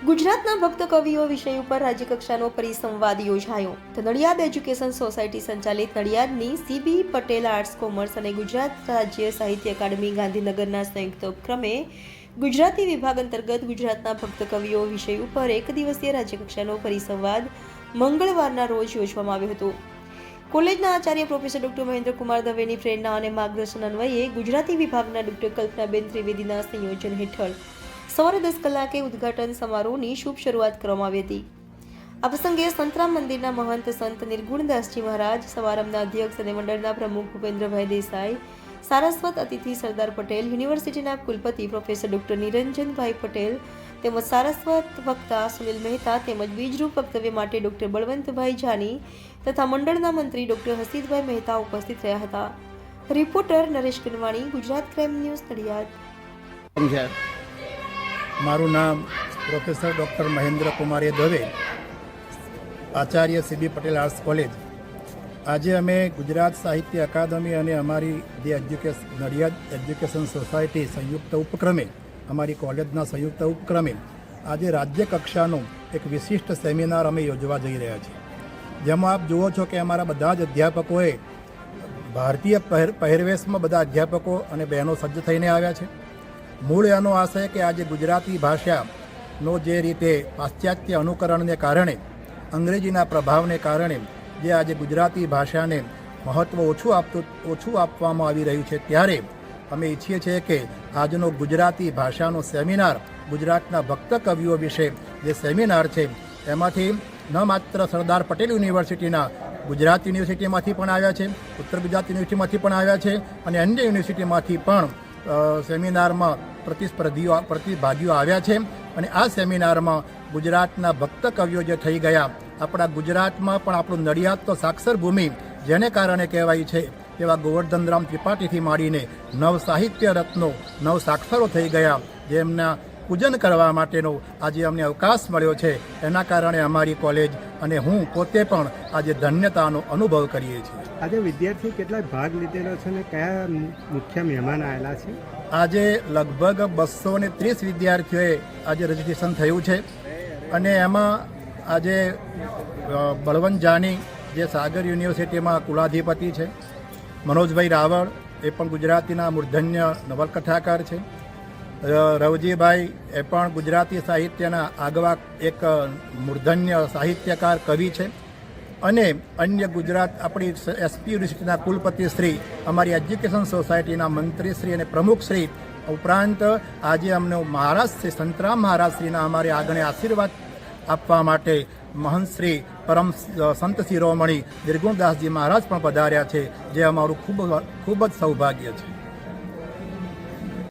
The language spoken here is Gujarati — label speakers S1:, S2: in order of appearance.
S1: ગુજરાતના ભક્ત કવિઓ વિષય ઉપર રાજ્યકક્ષાનો પરિસંવાદ યોજાયો. તો નડિયાદ એજ્યુકેશન સોસાયટી સંચાલિત નડિયાદની સીબી પટેલ આર્ટ્સ કોમર્સ અને ગુજરાત રાજ્ય સાહિત્ય અકાદમી ગાંધીનગરના સંયુક્ત ઉપક્રમે ગુજરાતી વિભાગ અંતર્ગત ગુજરાતના ભક્ત કવિઓ વિષય ઉપર એક દિવસીય રાજ્યકક્ષાનો પરિસંવાદ મંગળવારના રોજ યોજવામાં આવ્યો હતો. કોલેજના આચાર્ય પ્રોફેસર ડોક્ટર મહેન્દ્રકુમાર દવેની પ્રેરણા અને માર્ગદર્શન અન્વયે ગુજરાતી વિભાગના ડોક્ટર કલ્પનાબેન ત્રિવેદીના સંયોજન હેઠળ સવારે દસ કલાકે ઉદ્ઘાટન સમારોહની શુભ શરૂઆત કરવામાં આવી હતી. આ પ્રસંગે સંતરામ મંદિરના મહંત સંત નિર્ગુણદાસજી મહારાજ, સમારંભના અધ્યક્ષ અને મંડળના પ્રમુખ ભૂપેન્દ્રભાઈ દેસાઈ, સારસ્વત અતિથિ સરદાર પટેલ, યુનિવર્સિટીના કુલપતિ પ્રોફેસર ડોક્ટર નિરંજનભાઈ પટેલ તેમજ સારસ્વત વક્તા સુનિલ મહેતા તેમજ બીજરૂપ વક્તવ્ય માટે ડોક્ટર બળવંતભાઈ જાની તથા મંડળના મંત્રી ડોક્ટર હસીદભાઈ મહેતા ઉપસ્થિત રહ્યા હતા. Reporter Naresh Kanvani Gujarat crime news Nadiad.
S2: મારું નામ પ્રોફેસર ડૉક્ટર મહેન્દ્ર કુમારી દવે, આચાર્ય સીબી પટેલ આર્ટ્સ કોલેજ. આજે અમે ગુજરાત સાહિત્ય અકાદમી અને અમારી જે એજ્યુકેશન નડિયાદ એજ્યુકેશન સોસાયટી સંયુક્ત ઉપક્રમે, અમારી કોલેજના સંયુક્ત ઉપક્રમે, આજે રાજ્ય કક્ષાનું એક વિશિષ્ટ સેમિનાર અમે યોજવા જઈ રહ્યા છીએ. જેમાં આપ જુઓ છો કે અમારા બધા જ અધ્યાપકોએ ભારતીય પહેર, પહેરવેશમાં બધા અધ્યાપકો અને બહેનો સજ્જ થઈને આવ્યા છે. મૂળ એનો આશય કે આજે ગુજરાતી ભાષાનો જે રીતે પાશ્ચાત્ય અનુકરણને કારણે, અંગ્રેજીના પ્રભાવને કારણે જે આજે ગુજરાતી ભાષાને મહત્ત્વ ઓછું આપતું, ઓછું આપવામાં આવી રહ્યું છે, ત્યારે અમે ઈચ્છીએ છીએ કે આજનો ગુજરાતી ભાષાનો સેમિનાર ગુજરાતના ભક્ત કવિઓ વિશે જે સેમિનાર છે, એમાંથી ન માત્ર સરદાર પટેલ યુનિવર્સિટીના ગુજરાત યુનિવર્સિટીમાંથી પણ આવ્યા છે, ઉત્તર ગુજરાત યુનિવર્સિટીમાંથી પણ આવ્યા છે અને અન્ય યુનિવર્સિટીમાંથી પણ સેમિનારમાં પ્રતિસ્પર્ધીઓ પ્રતિભાગીઓ આવ્યા છે અને આ સેમિનારમાં ગુજરાતના ભક્ત કવિઓ જે થઈ ગયા, આપણા ગુજરાતમાં પણ આપણું નડિયાદ તો સાક્ષર ભૂમિ, જેને કારણે કહેવાય છે, એવા ગોવર્ધનરામ ત્રિપાઠીથી માંડીને નવ સાહિત્ય રત્નો નવ સાક્ષરો થઈ ગયા, જેમના પૂજન કરવા માટેનો આજે અમને અવકાશ મળ્યો છે. એના કારણે અમારી કોલેજ અને હું પોતે પણ આજે ધન્યતાનો અનુભવ કરીએ છીએ.
S3: આજે વિદ્યાર્થી કેટલા ભાગ લીધેલો છે અને કયા મુખ્ય મહેમાન આવેલા છે?
S2: આજે લગભગ બસો ને ત્રીસ વિદ્યાર્થીઓએ આજે રજીસ્ટ્રેશન થયું છે. અને એમાં આજે બળવંત જાની જે સાગર યુનિવર્સિટીમાં કુલાધિપતિ છે. મનોજભાઈ રાવળ એ પણ ગુજરાતીના મૂર્ધન્ય નવલકથાકાર છે. રવજીભાઈ, એ પણ ગુજરાતી સાહિત્યના આગવા એક મૂર્ધન્ય સાહિત્યકાર, કવિ છે. અને અન્ય ગુજરાત આપણી એસપી યુનિવર્સિટીના કુલપતિ શ્રી, અમારી એજ્યુકેશન સોસાયટીના મંત્રી શ્રી અને પ્રમુખ શ્રી ઉપરાંત આજે અમને મહારાજ શ્રી, સંતરામ મહારાજ શ્રીના અમારે આગળ આશીર્વાદ આપવા માટે મહંત પરમ સંત શિરોમણી નિર્ગુણદાસજી મહારાજ પણ પધાર્યા છે, જે અમારું ખૂબ ખૂબ જ સૌભાગ્ય છે.